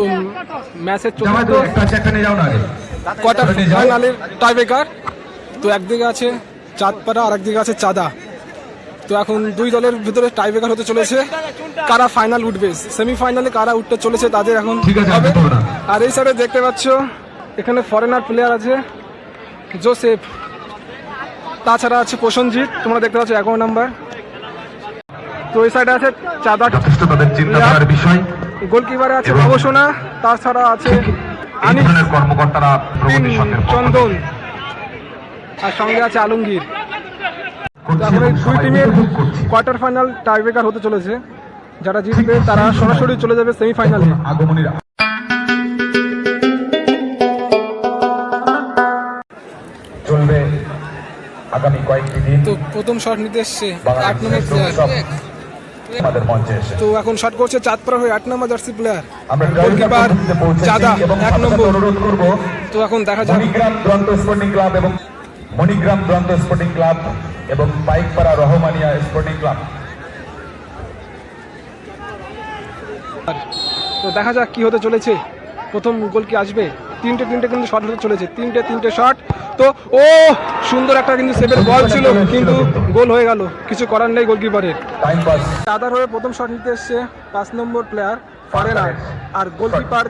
তো ম্যাচের চতুর্থ কোয়ার্টার ফাইনালের টাইব্রেকার তো একদিকে আছে চাঁদপাড়া আর একদিকে আছে চাঁদা। তো এখন দুই দলের ভিতরে টাইব্রেকার হতে চলেছে। কারা ফাইনাল উঠবে? সেমিফাইনালে কারা উঠতে চলেছে তাদের এখন হবে। আর এই সাইডে দেখতে পাচ্ছ এখানে ফরেনার প্লেয়ার আছে জোসেফ তাছাড়া আছে প্রসঞ্জিৎ তোমরা দেখতে পাচ্ছ এগারো নাম্বার তো এই সাইডে আছে চাঁদা। যথেষ্ট তাদের চিন্তা করার বিষয়। গোলকিপারে আছে গবেষণা তাছাড়া আছে আনিস কর্মকর্তারা চন্দন আর সঙ্গে আছে আলমগীর। এখন এই দুই টিমের কোয়ার্টার ফাইনাল টাইব্রেকার হতে চলেছে। যারা জিতবে তারা সরাসরি চলে যাবে সেমিফাইনালে আগমনীর চলবে আগামী কয়েকটি দিন। তো প্রথম শট নিতে এসছে আট নম্বর প্লেয়ার তো এখন শট করছে চাঁদপাড়া হয়ে আট নম্বর জার্সি প্লেয়ার গোলকিপার চাঁদা এক নম্বর। তো এখন দেখা যাক। দুরন্ত স্পোর্টিং ক্লাব এবং মণিগ্রাম দুরন্ত স্পোর্টিং ক্লাব এবং পাইকপাড়া রহমানিয়া স্পোর্টিং ক্লাব। তো দেখা যাক কি হতে চলেছে। প্রথম গোল কি আসবে? তিনটে তিনটে কিন্তু শট হতে চলেছে। তিনটে তিনটে শট তো ও সুন্দর একটা কিন্তু সেভের বল ছিল কিন্তু গোল হয়ে গেল। কিছু করার নেই গোলকিপারের টাইম পাস চাঁদার হয়ে প্রথম শট নিতে এসছে পাঁচ নম্বর প্লেয়ার ফরেনার আর গোলকিপার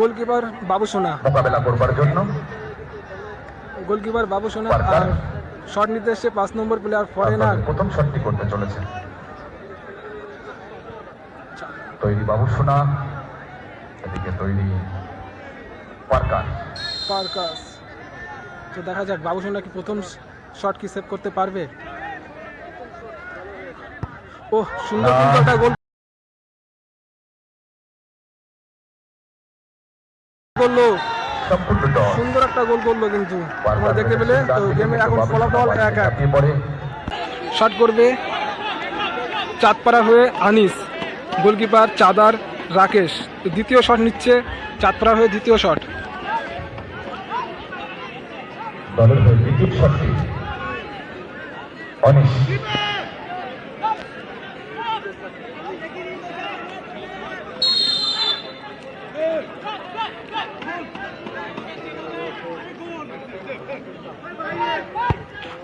গোলকিপার বাবু সোনা মোকাবেলা করবার জন্য। গোলকিপার বাবু সোনা আর শট নিতে এসছে পাঁচ নম্বর প্লেয়ার ফরেনার প্রথম শটটি করতে চলেছে। তৈরি বাবু সোনা এদিকে তৈরি পার্কাস। তো দেখা যাক বাবু সোনা কি প্রথম শট কি সেভ করতে পারবে? ও সুন্দর কিন্তু একটা গোল করল। সুন্দর একটা গোল করল কিন্তু। তোমরা দেখতে পেলে তো গেমে এখন ফলাফল এক এক। শট করবে। চাঁদপাড়া হয়ে আনিস। গোলকিপার চাদার রাকেশ তো দ্বিতীয় শট নিচ্ছে চাঁদপাড়া হয়ে দ্বিতীয় শট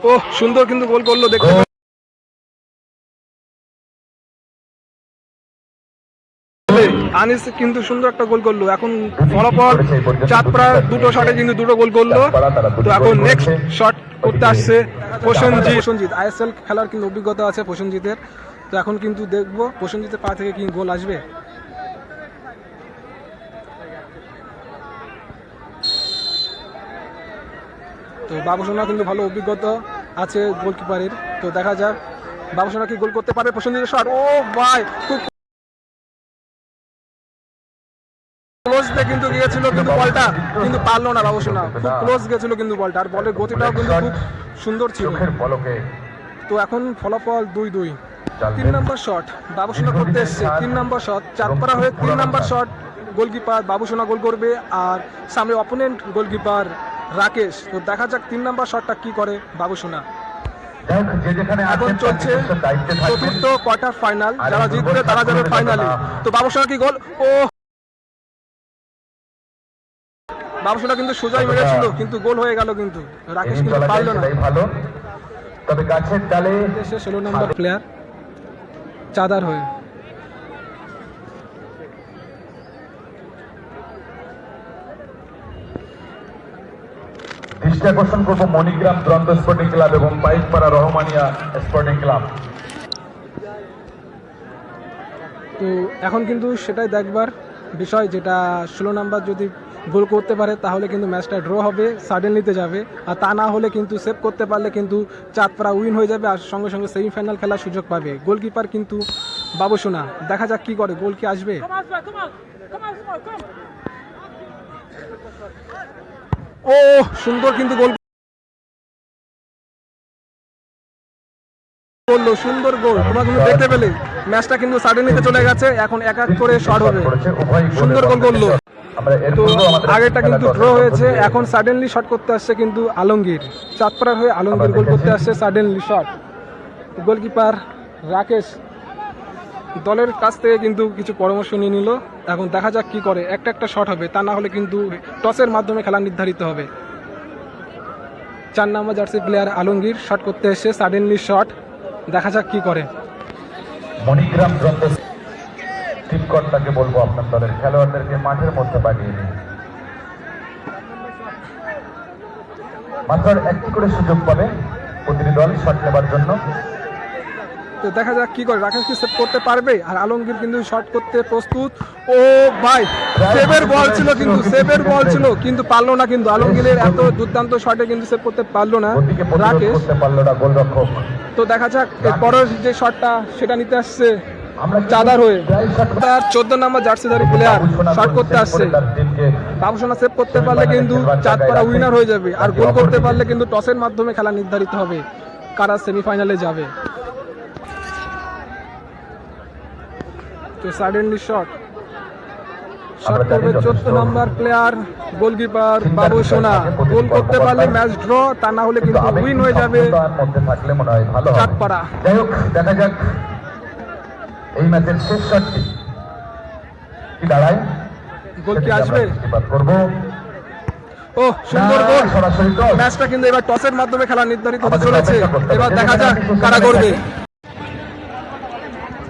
ও সুন্দর কিন্তু গোল করল দেখতে আনিস কিন্তু সুন্দর একটা গোল করল। এখন ফলাফল চাঁদপাড়া দুটো শটে কিন্তু দুটো গোল করল। তো এখন নেক্সট শট করতে আসছে প্রসেনজিৎ। প্রসেনজিৎ আইএসএল খেলার কিন্তু অভিজ্ঞতা আছে প্রসেনজিতের। তো এখন কিন্তু দেখব প্রসেনজিতের পা থেকে কি গোল আসবে। তো বাবুসোনা কিন্তু ভালো অভিজ্ঞতা আছে গোলকিপারের। তো দেখা যাক বাবুসোনা কি গোল করতে পারবে প্রসেনজিতের শট ও ভাই খুব ক্লোজ কিন্তু গিয়েছিল কিন্তু বলটা কিন্তু পারল না বাবুসোনা খুব ক্লোজ গেছিল কিন্তু বলটা। আর বলের গতিটাও কিন্তু খুব সুন্দর ছিল। তো এখন ফলাফল দুই দুই। তিন নম্বর শট বাবুসোনা করতে এসছে। তিন নম্বর শট চারপাড়া হয়ে তিন নম্বর শট গোলকিপার বাবুসোনা গোল করবে আর সামনে অপোনেন্ট গোলকিপার রাকেশ। তো দেখা যাক তিন নম্বর শটটা কি করে বাবুসোনা এখন চলছে চতুর্থ কোয়ার্টার ফাইনাল যারা জিতবে তারা যাবে ফাইনালে তো বাবুসোনা কি গোল ও বাবুসোনা কিন্তু সোজাই মেরেছিল কিন্তু গোল হয়ে গেল কিন্তু। রাকেশ কিন্তু পারল না। ভালো। তবে গাছের ডালে দেশে ষোলো নম্বর প্লেয়ার চাঁদার হয়ে। দৃষ্টি আকর্ষণ করব মণিগ্রাম দ্বন্দ্ব স্পোর্টিং ক্লাব এবং পাইকপাড়া রহমানিয়া স্পোর্টিং ক্লাব তো এখন কিন্তু সেটাই দেখবার বিষয় যেটা ষোলো নাম্বার যদি গোল করতে পারে তাহলে কিন্তু ম্যাচটা ড্র হবে সাডেনলিতে যাবে। আর তা না হলে কিন্তু সেভ করতে পারলে কিন্তু চাঁদপাড়া উইন হয়ে যাবে আর সঙ্গে সঙ্গে সেমিফাইনাল খেলার সুযোগ পাবে। গোলকিপার কিন্তু বাবুসোনা দেখা যাক কি করে গোল কি আসবে? ও সুন্দর কিন্তু গোল করল সুন্দর গোল তোমরা কিন্তু দেখতে পেলে ম্যাচটা কিন্তু সাডেনলিতে চলে গেছে এখন এক এক করে শট হবে। সুন্দর গোল করল। আগেরটা কিন্তু ড্র হয়েছে এখন সাডেনলি শট করতে আসছে কিন্তু আলমগীর। চাঁদপাড়ার হয়ে আলমগীর গোল করতে আসছে সাডেনলি শট গোলকিপার রাকেশ দলের কাছ থেকে কিন্তু কিছু পরামর্শ নিয়ে নিল। এখন দেখা যাক কি করে। একটা একটা শট হবে তা না হলে কিন্তু টসের মাধ্যমে খেলা নির্ধারিত হবে। চার নম্বর জার্সি প্লেয়ার আলমগীর শট করতে এসে সাডেনলি শট দেখা যাক কি করে। মণিগ্রাম টিমকর্তাকে বলব আপনার দলের খেলোয়াড়দেরকে মাঠের মধ্যে পাঠিয়ে দিন। মাত্র একটি করে সুযোগ পাবে প্রতিটি দল শট নেবার জন্য। তো দেখা যাক কি করে। রাকেশ কি সেভ করতে পারবে? আর আলমগীর কিন্তু শট করতে প্রস্তুত। ও ভাই সেভের বল ছিল কিন্তু সেভের বল ছিল কিন্তু পারল না কিন্তু। আলমগীরের এত দুর্দান্ত শটে কিন্তু সেভ করতে পারল না। রাকেশ। পারল না তো দেখা যাক এর পরের যে শটটা সেটা নিতে আসছে চাঁদার হয়ে তার চোদ্দ নম্বর জার্সিধারী প্লেয়ার শট করতে আসছে। বাবুসোনা সেভ করতে পারলে কিন্তু চাঁদপাড়া উইনার হয়ে যাবে। আর গোল করতে পারলে কিন্তু টসের মাধ্যমে খেলা নির্ধারিত হবে। কারা সেমিফাইনালে যাবে? তো সাডেনলি শট শট করবে চোদ্দ নম্বর প্লেয়ার গোলকিপার বাবু সোনা গোল করতে পারলে ম্যাচ ড্র তা না হলে কিন্তু উইন হয়ে যাবে। চাঁদপাড়া। যাই হোক দেখা যাক। এই ম্যাচের শেষ শটটি কি দাঁড়ায়? গোল কি আসবে? করব। ও সুন্দর গোল ম্যাচটা কিন্তু এবার টসের মাধ্যমে খেলা নির্ধারিত হতে চলেছে। এবার দেখা যাক কারা করবে।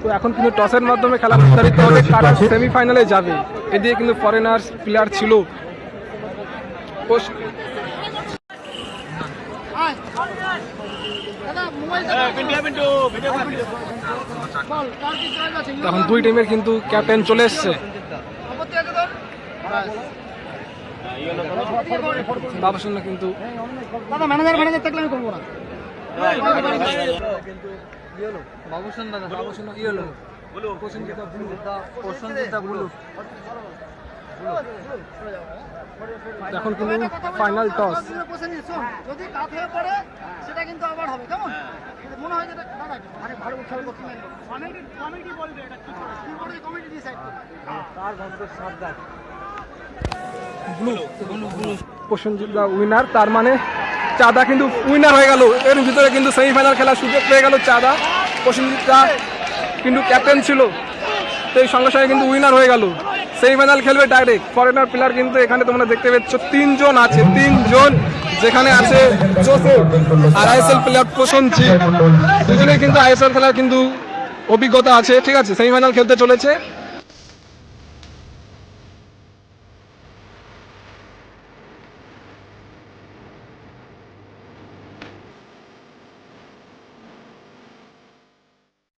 তো এখন কিন্তু টসের মাধ্যমে খেলা নির্ধারিত হবে কারা সেমিফাইনালে যাবে। এদিকে কিন্তু ফরেনার্স প্লেয়ার ছিল। তখন দুই টিমের কিন্তু ক্যাপ্টেন চলে এসছে। বাবুসন্না কিন্তু দাদা ম্যানেজার ম্যানেজার থাকলে আমি করব না। ব্লু ব্লু এখন কিন্তু ফাইনাল টস যদি হয়ে পড়ে সেটা কিন্তু আবার হবে কেমন? মনে হয় যেটা দাদা আরে ভালো খেলা করতে কমিটি কমিটি বলবে এটা কি করে? কি করে কমিটি ডিসাইড করবে? প্রসেনজিৎ দা উইনার তার মানে চাঁদা কিন্তু উইনার হয়ে গেল। এর ভিতরে কিন্তু সেমিফাইনাল খেলার সুযোগ পেয়ে গেল চাঁদা। প্রসেনজিৎ দা কিন্তু ক্যাপ্টেন ছিল। তো এই সঙ্গে সঙ্গে কিন্তু উইনার হয়ে গেল। সেমিফাইনাল খেলবে ডাইরেক্ট। ফরেনার প্লেয়ার কিন্তু এখানে তোমরা দেখতে পাচ্ছ, তিনজন আছে, তিনজন যেখানে আছে আর আইএসএল প্লেয়ার প্রসঞ্জি দুজনে কিন্তু আইএসএল খেলার কিন্তু অভিজ্ঞতা আছে, ঠিক আছে? সেমিফাইনাল খেলতে চলেছে।